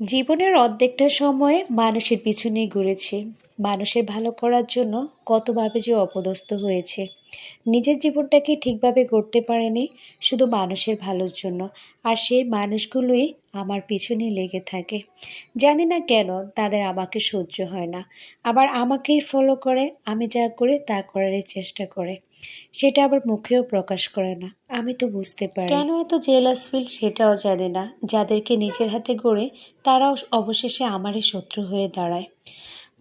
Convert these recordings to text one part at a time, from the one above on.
জীবনের অর্ধেকটা সময় মানুষের পিছনেই ঘুরেছে। মানুষের ভালো করার জন্য কতভাবে যে অপদস্থ হয়েছে। নিজের জীবনটাকে ঠিকভাবে গড়তে পারেনি শুধু মানুষের ভালোর জন্য। আর সেই মানুষগুলোই আমার পিছনে লেগে থাকে। জানি না কেন তাদের আমাকে সহ্য হয় না। আবার আমাকেই ফলো করে, আমি যা করি তা করার চেষ্টা করে। সেটা আবার মুখেও প্রকাশ করে না। আমি তো বুঝতে পারি। কেন এত জেলাস ফিল সেটাও জানে না। যাদেরকে নিজের হাতে গড়ে, তারাও অবশেষে আমারই শত্রু হয়ে দাঁড়ায়।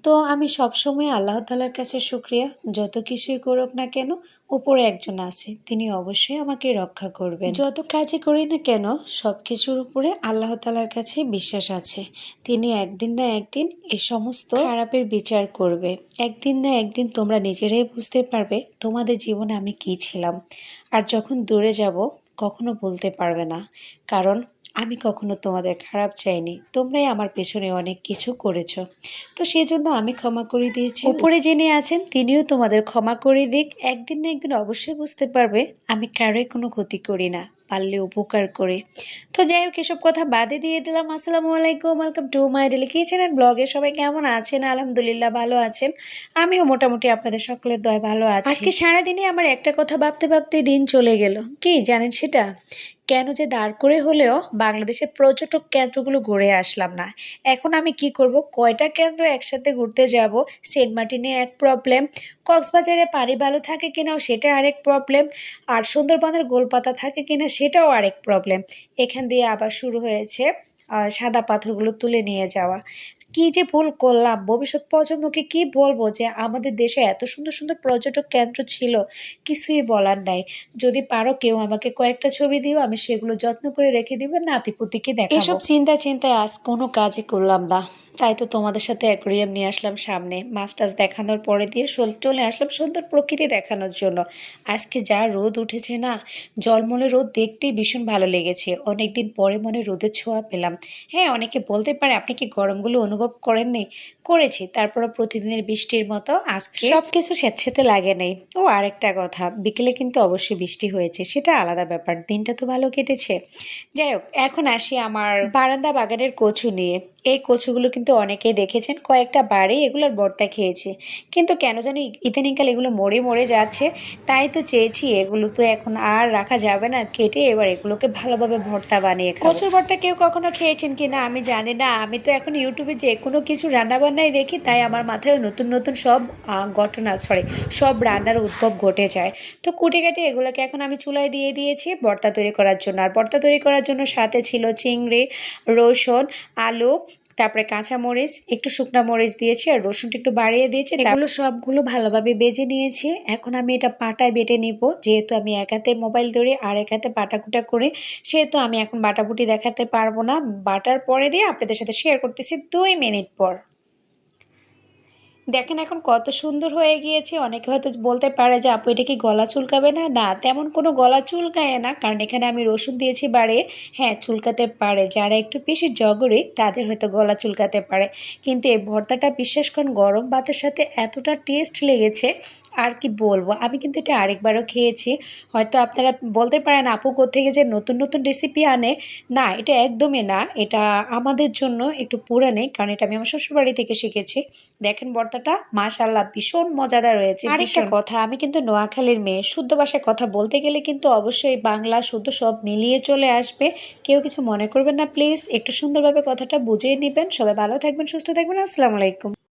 তো আমি সবসময় আল্লাহ তালার কাছে শুক্রিয়া। যত কিছুই করুক না কেন, উপরে একজন আছে, তিনি অবশ্যই আমাকে রক্ষা করবেন। যত কাজই করি না কেন সব কিছুর উপরে আল্লাহ তালার কাছে বিশ্বাস আছে। তিনি একদিন না একদিন এ সমস্ত খারাপের বিচার করবে। একদিন না একদিন তোমরা নিজেরাই বুঝতে পারবে তোমাদের জীবনে আমি কি ছিলাম। আর যখন দূরে যাব, কখনো বলতে পারবে না। কারণ আমি কখনো তোমাদের খারাপ চাইনি। তোমরাই আমার পেছনে অনেক কিছু করেছ। তো সেজন্য আমি ক্ষমা করে দিয়েছি। উপরে যিনি আছেন, তিনিও তোমাদের ক্ষমা করে দিক। একদিন না একদিন অবশ্যই বুঝতে পারবে, আমি কারোই কোনো ক্ষতি করি না। পারলে উপকার করে। তো যাই হোক, এসব কথা বাদে দিয়ে দিলাম। আসসালামু আলাইকুম welcome to my daily kitchen and ব্লগে সবাই কেমন আছেন? আলহামদুলিল্লাহ ভালো আছেন। আমিও মোটামুটি আপনাদের সকলের দয় ভালো আছি। আজকে সারাদিনে আমার একটা কথা ভাবতে ভাবতে দিন চলে গেল। কি জানেন সেটা? কেন যে দাঁড় করে হলেও বাংলাদেশের পর্যটক কেন্দ্রগুলো ঘুরে আসলাম না। এখন আমি কি করব? কয়টা কেন্দ্র একসাথে ঘুরতে যাব? সেন্ট মার্টিনে এক প্রবলেম কক্সবাজারে পানি ভালো থাকে কিনাও সেটা আরেক প্রবলেম আর সুন্দরবনের গোলপাতা থাকে কিনা সেটাও আরেক প্রবলেম এখান দিয়ে আবার শুরু হয়েছে সাদা পাথরগুলো তুলে নিয়ে যাওয়া। কি যে ভুল করলাম, ভবিষ্যৎ প্রজন্মকে কি বলব যে আমাদের দেশে এত সুন্দর সুন্দর পর্যটক কেন্দ্র ছিল, কিছুই বলার নাই। যদি পারো কেউ আমাকে কয়েকটা ছবি দিও, আমি সেগুলো যত্ন করে রেখে দিব, নাতিপুতিকে দেখা এসব চিন্তা চিন্তায় আজ কোনো কাজই করলাম না। তাই তো তোমাদের সাথে অ্যাকোরিয়াম নিয়ে আসলাম সামনে। মাছ দেখানোর পরে দিয়ে চলে আসলাম সুন্দর প্রকৃতি দেখানোর জন্য। আজকে যা রোদ উঠেছে না, জলমলে রোদ দেখতেই ভীষণ ভালো লেগেছে। অনেকদিন পরে মনে রোদের ছোঁয়া পেলাম। হ্যাঁ অনেকে বলতে পারে, আপনি কি গরমগুলো অনুভব করেননি? করেছি। তারপরে প্রতিদিনের বৃষ্টির মতো আজকে সব কিছু স্যাঁতস্যাঁতে লাগে নেই। ও, আরেকটা কথা, বিকেলে কিন্তু অবশ্যই বৃষ্টি হয়েছে, সেটা আলাদা ব্যাপার। দিনটা তো ভালো কেটেছে। যাই হোক, এখন আসি আমার বারান্দা বাগানের কচু নিয়ে। এই কচুগুলো কিন্তু অনেকেই দেখেছেন, কয়েকটা বাড়ি এগুলোর বর্তা খেয়েছে। কিন্তু কেন জানি ইদানিংকাল এগুলো মরে মরে যাচ্ছে, তাই তো চেয়েছি এগুলো তো এখন আর রাখা যাবে না, কেটে এবার এগুলোকে ভালোভাবে ভর্তা বানিয়ে কচুর ভর্তা কেউ কখনো খেয়েছেন কি না? আমি জানি না, আমি তো এখন ইউটিউবে যে কোনো কিছু রান্নাবান্নাই দেখি, তাই আমার মাথায় নতুন নতুন সব ঘটনা ছড়ে সব রান্নার উদ্ভব ঘটে যায়। তো কুটে কেটে এগুলোকে এখন আমি চুলায় দিয়ে দিয়েছি ভর্তা তৈরি করার জন্য। আর ভর্তা তৈরি করার জন্য সাথে ছিল চিংড়ি, রসুন, আলু তারপরে কাঁচা মরিচ, একটু শুকনা মরিচ দিয়েছি আর রসুনটা একটু বাড়িয়ে দিয়েছি এগুলো সবগুলো ভালোভাবে বেজে নিয়েছি। এখন আমি এটা পাটায় বেটে নিব। যেহেতু আমি এক হাতে মোবাইল ধরে আর এক হাতে বাটাকুটা করে, সেহেতু আমি এখন বাটাবুটি দেখাতে পারব না। বাটার পরে দিয়ে আপনাদের সাথে শেয়ার করতেছি দুই মিনিট পর। দেখেন এখন কত সুন্দর হয়ে গিয়েছে। অনেকে হয়তো বলতে পারে যে, আপু, এটা কি গলা চুলকাবে? না না, তেমন কোনো গলা চুলকায় না। কারণ এখানে আমি রসুন দিয়েছি বাড়ে। হ্যাঁ চুলকাতে পারে। যারা একটু বেশি জগরে তাদের হয়তো গলা চুলকাতে পারে। কিন্তু এই ভর্তাটা বিশ্বাস করুন, গরম ভাতের সাথে এতটা টেস্ট লেগেছে। আর কি বলব? আমি কিন্তু এটা আরেকবারও খেয়েছি। হয়তো আপনারা বলতে পারেন, আপু থেকে যে নতুন নতুন রেসিপি আনে? না, এটা একদমই না। এটা আমাদের জন্য একটু পুরানে কারণ এটা আমি আমার শ্বশুরবাড়ি থেকে শিখেছি। দেখেন ভর্তাটা মাশাল্লাহ ভীষণ মজাদার রয়েছে আরেকটা কথা আমি কিন্তু নোয়াখালীর মেয়ে শুদ্ধ ভাষায় কথা বলতে গেলে কিন্তু অবশ্যই বাংলা শুদ্ধ সব মিলিয়ে চলে আসবে। কেউ কিছু মনে করবেন না প্লিজ একটু সুন্দরভাবে কথাটা বুঝিয়ে নেবেন। সবাই ভালো থাকবেন সুস্থ থাকবেন আসসালামু আলাইকুম।